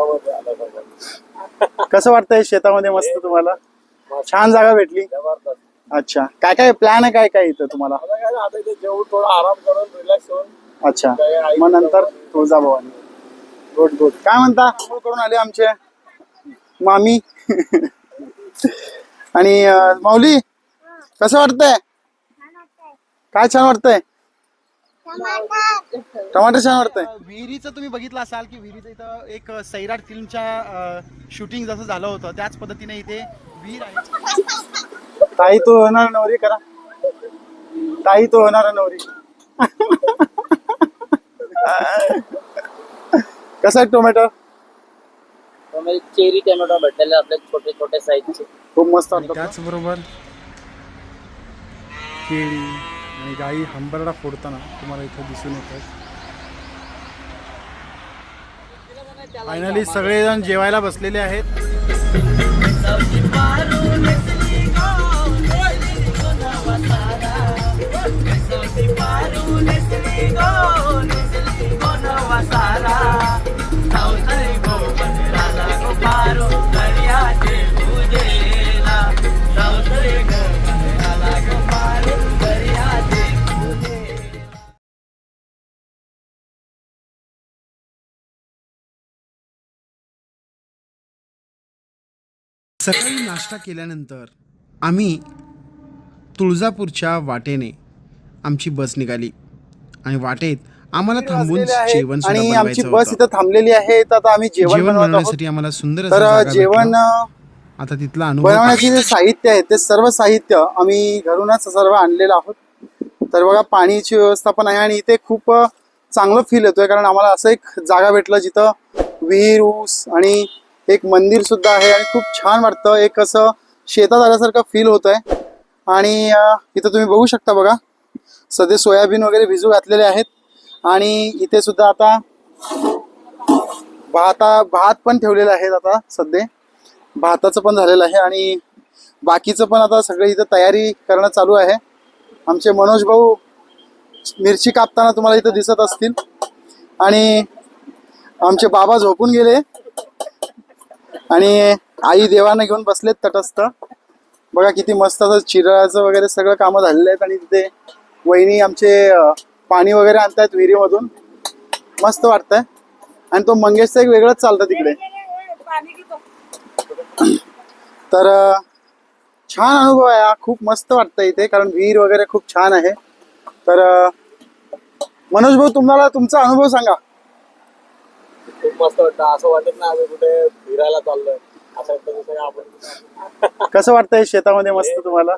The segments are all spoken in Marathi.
कसं वाटतंय शेतामध्ये मस्त तुम्हाला? छान जागा भेटली. अच्छा. काय काय प्लॅन आहे काय काय इथं तुम्हाला? जेवून थोडा आराम करून रिलॅक्स होऊन अच्छा. मग नंतर तुळजाभवानी गुड गुड. काय म्हणता? आंघोळ करून आले आमचे. मामी. आणि माऊली कसं वाटतंय. काय छान वाटतंय? टमाटर छान वाटतंय. विहिरीचं तुम्ही बघितलं असाल की विहिरीचं इथं एक सैराट फिल्मच्या शूटिंग जसं झालं होतं त्याच पद्धतीने इथे विहीर आहे. ताई तो होणार नवरी करा. ताई तो होणार नवरी. कसा आहे टोमॅटो? चेरी टोमॅटो भेटलेले आपले छोटे छोटे साईजचे खूप मस्त त्याचबरोबर केळी. आणि गाई हंबरडा फोडताना तुम्हाला इथं दिसून येत आहे फायनली सगळेजण जेवायला बसलेले आहेत. सकाळी नाश्ता केल्यानंतर आम्ही तुळजापूरच्या वाटेने आमची बस निघाली आणि वाटेत आम्हाला थांबून जेवण सुद्धा आणि आमची बनवायचं बस होतं. इथं थांबलेली आहे तर आता आम्ही जेवण जेवण बनवत आहोत बनवण्यासाठी आम्हाला सुंदर असं तर जागा जेवण भेटलं. अं, आता तिथला अनुभव बनवण्याचे जे साहित्य आहे ते सर्व साहित्य आम्ही घरूनच सर्व आणलेलं आहोत तर बघा पाणीची व्यवस्था पण आहे आणि इथे खूप अ, चांगलं फील येतोय कारण आम्हाला असं एक जागा भेटलं जिथं विहीर ऊस आणि एक मंदिर सुद्धा आहे आणि खूप छान वाटतं. एक असं शेतात आल्यासारखं फील होत आहे आणि इथं तुम्ही बघू शकता बघा. सध्या सोयाबीन वगैरे भिजू घातलेले आहेत. आणि इथे सुद्धा आता भाता भात पण ठेवलेले आहेत आता सध्या. भाताचं पण झालेलं आहे आणि बाकीचं पण आता सगळं इथं तयारी करणं चालू आहे. आमचे मनोज भाऊ मिरची कापताना तुम्हाला इथं दिसत असतील. आणि आमचे बाबा झोपून गेले. आणि आई देवानं घेऊन बसलेत तटस्थ. बघा किती मस्त असं चिराचं वगैरे सगळं कामं झालेले आहेत आणि तिथे वहिनी आमचे पाणी वगैरे आणतायत विहिरीमधून. मस्त वाटतंय. आणि तो मंगेशचा एक वेगळंच चालतं तिकडे. तर छान अनुभव आहे हा. खूप मस्त वाटतं इथे कारण विहीर वगैरे खूप छान आहे. तर मनोज भाऊ तुम्हाला तुमचा अनुभव सांगा. खूप मस्त वाटतं. असं वाटत नाही आम्ही कुठे फिरायला चाललोय. असं वाटतं जसं आपण कसं वाटतंय शेतामध्ये मस्त तुम्हाला?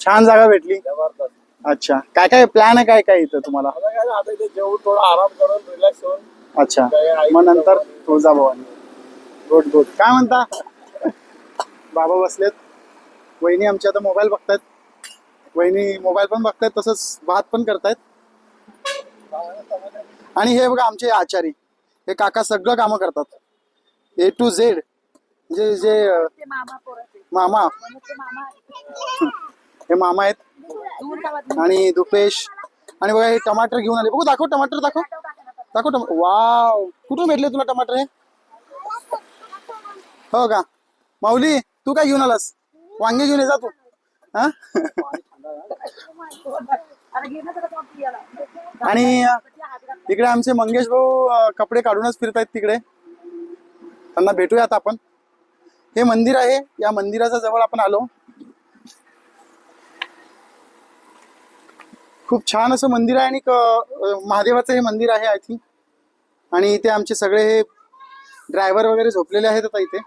छान जागा भेटली. जबरदस्त. अच्छा. काय काय प्लॅन आहे? काय काय इथं तुम्हाला? आता काय आता इथे जेवून थोडा आराम करून रिलॅक्स होऊन. अच्छा. मग नंतर तुळजाभवानी. Good good. काय म्हणता? बाबा बसलेत. वहिनी आमची आता मोबाईल बघतायत. वहिनी मोबाईल पण बघतायत तसंच भात पण करतायत. आणि हे बघा आमचे आचारी. हे काका सगळं कामं करतात. ए टू झेड म्हणजे जे अं, मामा हे मामा आहेत. आणि दुपेश. आणि बघा हे टमाटर घेऊन आले. बघू दाखव टमाटर दाखव. दाखव टमाटर वाव. कुठून भेटले तुला टमाटर हे? हो का? माऊली तू काय घेऊन आलास? वांगे घेऊन ये जा तू. हा? आणि अं, इकडे आमचे मंगेश भाऊ कपडे काढूनच फिरतायत तिकडे. त्यांना भेटूया आता आपण. हे मंदिर आहे. या मंदिराच्या जवळ आपण आलो. खूप छान असं मंदिर आहे आणि महादेवाचं हे मंदिर आहे आय थिंक आणि इथे आमचे सगळे हे ड्रायव्हर वगैरे झोपलेले आहेत आता इथे.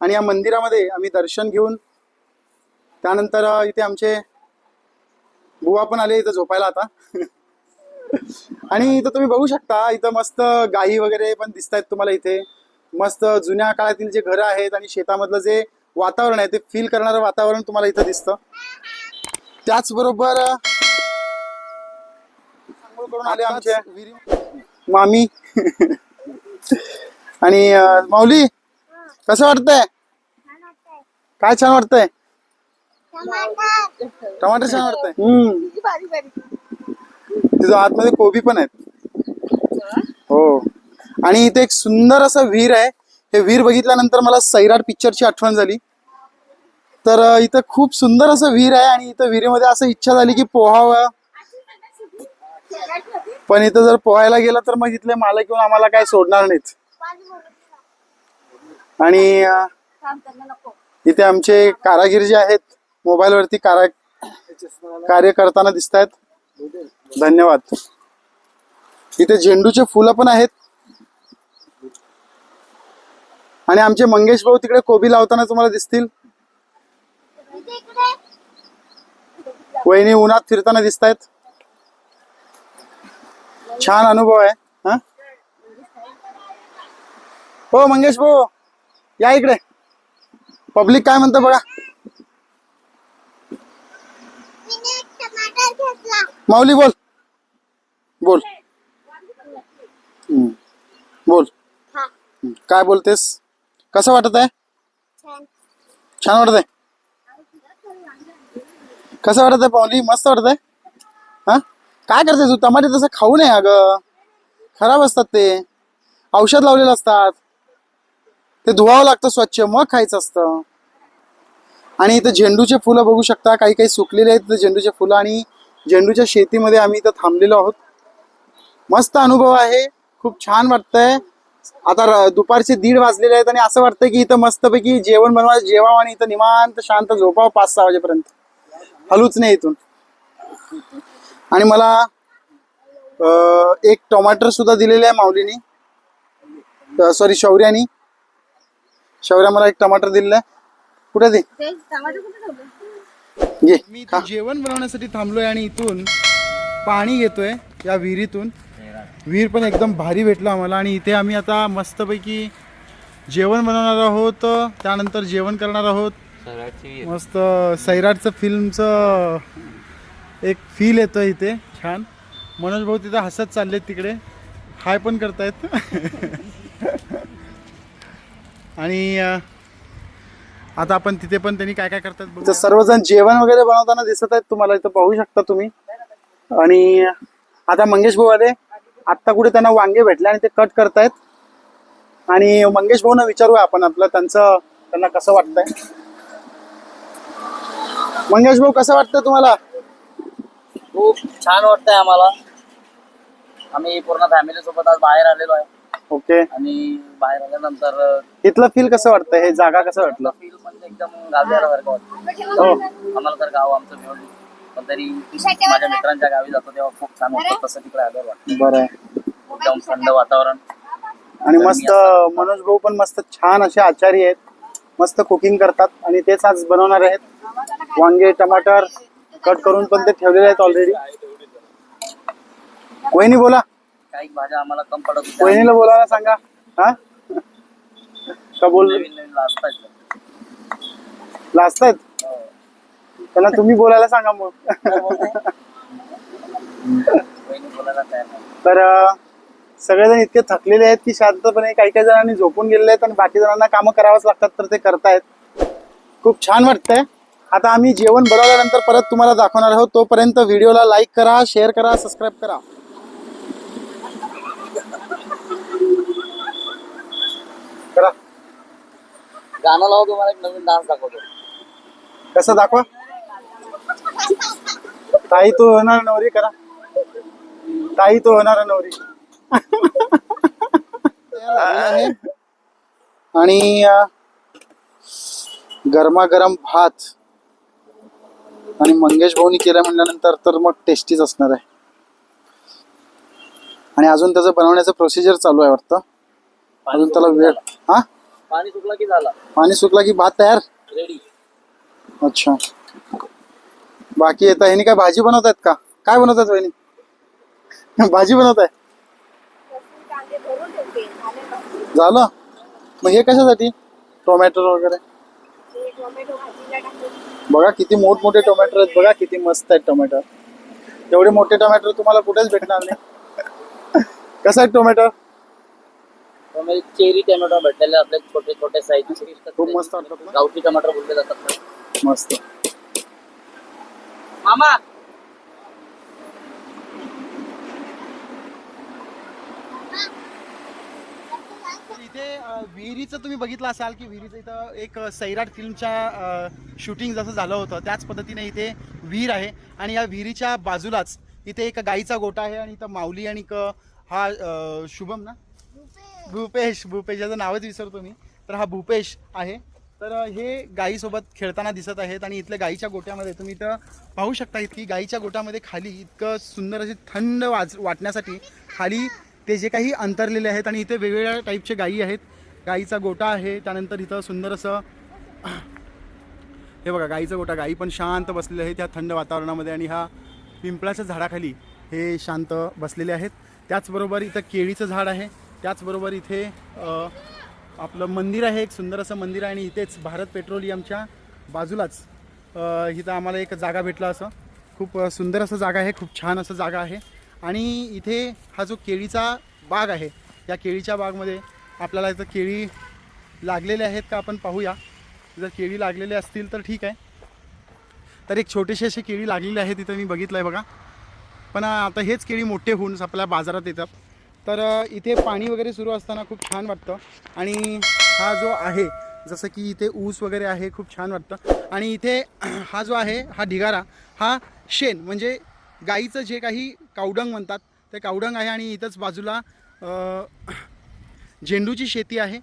आणि या मंदिरामध्ये आम्ही दर्शन घेऊन त्यानंतर इथे आमचे बुवा पण आले इथं झोपायला आता. आणि इथं तुम्ही बघू शकता इथं मस्त गाई वगैरे पण दिसत आहेत तुम्हाला इथे. मस्त जुन्या काळातील जे घरं आहेत आणि शेतामधलं जे वातावरण आहे ते फील करणारं वातावरण तुम्हाला इथं दिसतं. त्याचबरोबर करून आले आमचे विहिरी- मामी. आणि माऊली कसं वाटतंय. काय छान वाटतंय? टमाटर छान वाटतंय. हम्म तिथं आतमध्ये कोबी पण आहेत. हो. आणि इथे एक सुंदर असं विहीर आहे. हे विहीर बघितल्यानंतर मला सैराट पिक्चरची आठवण झाली. तर इथं खूप सुंदर असं विहीर आहे आणि इथं विहिरीमध्ये असं इच्छा झाली की पोहावं. पण इथं जर पोहायला गेलं तर मग इथले मालक येऊन आम्हाला काय सोडणार नाहीत. आणि इथे आमचे कारागीर जे आहेत मोबाईल वरती कार्य करताना दिसत आहेत धन्यवाद. इथे झेंडूचे फुलं पण आहेत. आणि आमचे मंगेश भाऊ तिकडे कोबी लावताना तुम्हाला दिसतील. वहिनी उन्हात फिरताना दिसत आहेत छान अनुभव आहे हा? हो मंगेश भाऊ या इकडे. पब्लिक काय म्हणतं बघा. माऊली बोल. बोल. हम्म. बोल. हम्म. काय बोलतेस? कसं वाटत आहे? छान. वाटत आहे? कसं वाटत आहे पाऊली मस्त वाटत आहे? हा? काय करते तू? टमाटे तसं खाऊ नये अगं. खराब असतात ते. औषध लावलेलं असतात. ते धुवावं लागतं स्वच्छ मग खायचं असतं. आणि इथं झेंडूचे फुलं बघू शकता. काही काही सुकलेले आहेत इथं झेंडूचे फुलं आणि झेंडूच्या शेतीमध्ये आम्ही इथं थांबलेलो आहोत. मस्त अनुभव आहे. खूप छान वाटतंय. आता दुपारचे दीड वाजलेले आहेत आणि असं वाटतंय की इथं मस्तपैकी जेवण बनवा जेवावं आणि इथं निवांत शांत झोपावं पाच सहा वाजेपर्यंत. हलूच नाही इथून. आणि मला एक टोमॅटर सुद्धा दिलेले आहे माऊलीनी. सॉरी शौर्यानी. शौर्या मला एक टमाटर दिलेलं आहे. कुठे दे मी. इथे जेवण बनवण्यासाठी थांबलोय आणि इथून पाणी घेतोय या विहिरीतून. विहीर पण एकदम भारी भेटलं आम्हाला आणि इथे आम्ही आता मस्तपैकी जेवण बनवणार आहोत त्यानंतर जेवण करणार आहोत. मस्त सैराटचं फिल्मचं एक फील येतं इथे छान. मनोज भाऊ तिथे हसत चाललेत तिकडे. हाय पण करतायत. आणि आता आपण तिथे पण त्यांनी काय काय करतात इथं. सर्वजण जेवण वगैरे बनवताना दिसत आहेत. तुम्हाला इथं पाहू शकता तुम्ही. आणि आता मंगेश भाऊ आले. आत्ता कुठे त्यांना वांगे भेटले आणि ते कट करतायत. आणि मंगेश भाऊना विचारूया आपण आपलं त्यांचं त्यांना कसं वाटतंय. मंगेश भाऊ कसं वाटतं तुम्हाला? खूप छान वाटतंय आम्हाला. आम्ही पूर्ण फॅमिली सोबत आज बाहेर आलेलो आहे. ओके. आणि बाहेर आल्यानंतर इथलं फील कसं वाटतं? हे जागा कसं वाटलं? फील म्हणजे एकदम गावी आल्यासारखं वाटतं. हो. आम्हाला तर गाव आमचं मिळून पण तरी माझ्या मित्रांच्या गावी जातो तेव्हा खूप छान वाटतं. तसं तिकडे आल्यावर वाटतं. बरं. एकदम थंड वातावरण. आणि मस्त मनोज भाऊ पण मस्त छान असे आचारी आहेत. मस्त कुकिंग करतात. आणि तेच आज बनवणार आहेत. वांगे टमाटर कट करून पण ते ठेवलेले आहेत ऑलरेडी वहिनी बोला. काही भाज्या आम्हाला कम पडत होत्या. वहिनीला बोलायला सांगा. हा? का बोल नवीन नवीन असतात लाजतायत त्यांना तुम्ही बोलायला सांगा मग. बहिणी बोलायला तयार नाही. तर अं, सगळेजण इतके थकलेले आहेत की शांतपणे काही काही जणांनी झोपून गेलेले आहेत आणि बाकी जणांना कामं करावंच लागतात तर ते करतायत. खूप छान वाटतंय. आता आम्ही जेवण बनवल्यानंतर परत तुम्हाला दाखवणार आहोत. तोपर्यंत व्हिडिओला लाईक करा शेअर करा सबस्क्राईब करा. करा. गाणं लावू तुम्हाला एक नवीन डान्स दाखवतो. कसं दाखवा? ताई तो होणार नवरी करा. ताई तो होणार नवरी. आणि गरमागरम भात. आणि मंगेश भाऊनी केलं म्हणल्यानंतर तर मग टेस्टीच असणार आहे. आणि अजून त्याचं बनवण्याचं प्रोसिजर चालू आहे वाटतं. अजून त्याला वेळ हा? पाणी सुकलं की झाला. पाणी सुकला की भात तयार? रेडी अच्छा. बाकी येतं ह्यानी काय भाजी बनवत आहेत का? काय बनवतात वहिनी? भाजी बनवत आहे? झालं? मग हे कशासाठी? टोमॅटो वगैरे? बघा किती मोठमोठे टोमॅटो आहेत. बघा किती मस्त आहेत टोमॅटो. एवढे मोठे टोमॅटो तुम्हाला कुठेच भेटणार नाही. कसं आहे टोमॅटो? त्यामुळे चेरी टोमॅटो भेटलेले आपले छोटे छोटे साईज खूप मस्त वाटतात ना? गावठी टोमॅटो बोलले जातात. मस्त. मामा! इथे अ, विहिरीचं तुम्ही बघितलं असाल की विहिरीचं इथं एक अ, सैराट फिल्मच्या शूटिंग जसं झालं होतं त्याच पद्धतीने इथे विहीर आहे. आणि या विहिरीच्या बाजूलाच इथे एक गाईचा गोटा आहे आणि इथं माऊली आणि एक हा अ, शुभम ना? भूपेश भूपेश याचं नावच विसरतो मी. तर हा भूपेश आहे. तर हे गाईसोबत खेळताना दिसत आहेत आणि इथल्या गाईच्या गोट्यामध्ये तुम्ही इथं पाहू शकता की गाईच्या गोट्यामध्ये खाली इतकं सुंदर असे थंड वाज वाटण्यासाठी खाली ते जे काही अंतरलेले आहेत आणि इथे वेगवेगळ्या टाईपचे गायी आहेत. गाईचा गोटा आहे त्यानंतर इथं सुंदर असं हे बघा गाईचा गोटा गाई पण शांत बसलेले आहेत त्या थंड वातावरणामध्ये आणि ह्या पिंपळाच्या झाडाखाली हे शांत बसलेले आहेत. त्याचबरोबर इथं केळीचं झाड आहे. त्याचबरोबर इथे आपलं मंदिर आहे एक सुंदर असं मंदिर आहे आणि इथेच भारत पेट्रोलियमच्या बाजूलाच इथं आम्हाला एक जागा भेटला असं. खूप सुंदर असं जागा आहे खूप छान असं जागा आहे. आणि इथे हा जो केळीचा बाग आहे या केळीच्या बागमध्ये आपल्याला इथं केळी लागलेले आहेत का आपण पाहूया. जर केळी लागलेले असतील तर ठीक आहे. तर एक छोटेसे असे केळी लागलेले आहेत तिथं मी बघितलं आहे बघा. पण आता हेच केळी मोठे होऊन आपल्या बाजारात येतात. तर इथे पाणी वगैरे सुरू असताना खूप छान वाटतं. आणि हा जो आहे जसं की इथे ऊस वगैरे आहे खूप छान वाटतं. आणि इथे हा जो आहे हा ढिगारा हा शेण म्हणजे गाईचं जे काही कावडंग म्हणतात ते कावडंग आहे आणि इथंच बाजूला झेंडूची शेती आहे.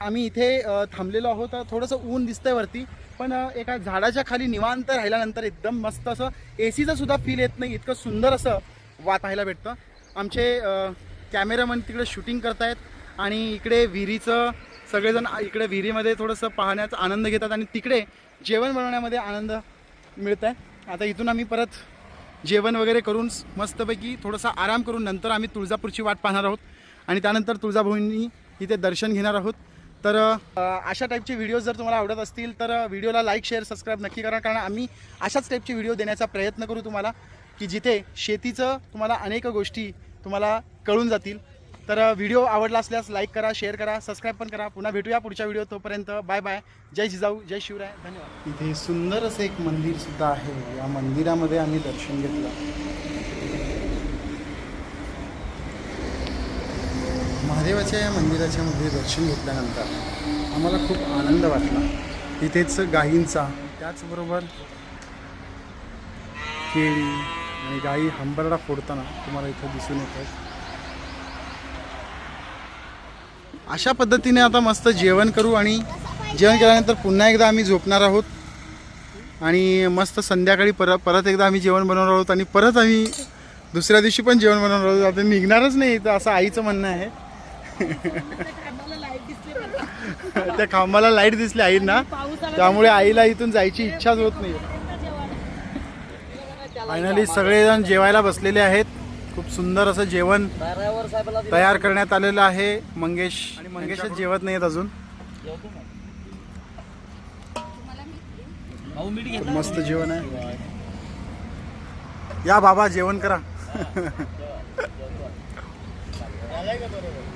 आम्ही इथे थांबलेलो आहोत. तर थोडंसं ऊन दिसतंय वरती पण एका झाडाच्या खाली निवांत राहिल्यानंतर एकदम मस्त असं ए सीचं सुद्धा फील येत नाही. इतकं सुंदर असं वात पाहायला भेटतं. आमचे कॅमेरामन तिकडे शूटिंग करतायत आणि इकडे विहिरीचं सगळेजण इकडे विहिरीमध्ये थोडंसं पाहण्याचा आनंद घेतात आणि तिकडे जेवण बनवण्यामध्ये आनंद मिळत आहे आता इथून आम्ही परत जेवण वगैरे करून मस्तपैकी थोडासा आराम करून नंतर आम्ही तुळजापूरची वाट पाहणार आहोत आणि त्यानंतर तुळजाभूमींनी इथे दर्शन घेणार आहोत. तर अशा टाईपचे व्हिडिओज जर तुम्हाला आवडत असतील तर व्हिडिओला लाईक शेअर सबस्क्राईब नक्की करा. कारण आम्ही अशाच टाईपचे व्हिडिओ देण्याचा प्रयत्न करू तुम्हाला की जिथे शेतीचं तुम्हाला अनेक गोष्टी तुम्हाला कळून जातील. तर व्हिडिओ आवडला असल्यास लाईक करा शेअर करा सबस्क्राईब पण करा. पुन्हा भेटूया पुढच्या व्हिडिओ तोपर्यंत. बाय बाय जय जिजाऊ जय शिवराय. धन्यवाद. इथे सुंदर असं एक मंदिर सुद्धा आहे. या मंदिरामध्ये आम्ही दर्शन घेतलं. महादेवाच्या या मंदिराच्या मध्ये दर्शन घेतल्यानंतर आम्हाला खूप आनंद वाटला. इथेच गायींचा त्याचबरोबर केळी आणि गाई हंबरडा फोडताना तुम्हाला इथं दिसून येतात अशा पद्धतीने आता मस्त जेवण करू आणि जेवण केल्यानंतर पुन्हा एकदा आम्ही झोपणार आहोत. आणि मस्त संध्याकाळी परत परत एकदा आम्ही जेवण बनवणार आहोत आणि परत आम्ही दुसऱ्या दिवशी पण जेवण बनवणार आहोत. आता निघणारच नाही तर असं आईचं म्हणणं आहे. त्या खांबाला लाइट दिसली आईंना. त्यामुळे आईला इथून जायची इच्छाच होत नाही. फायनली सगळेजण जेवायला बसलेले आहेत. खूप सुंदर असं जेवण. तयार करण्यात आलेलं आहे. मंगेश आणि मंगेशच जेवत नाहीत अजून. मस्त जेवण आहे. या बाबा जेवण करा.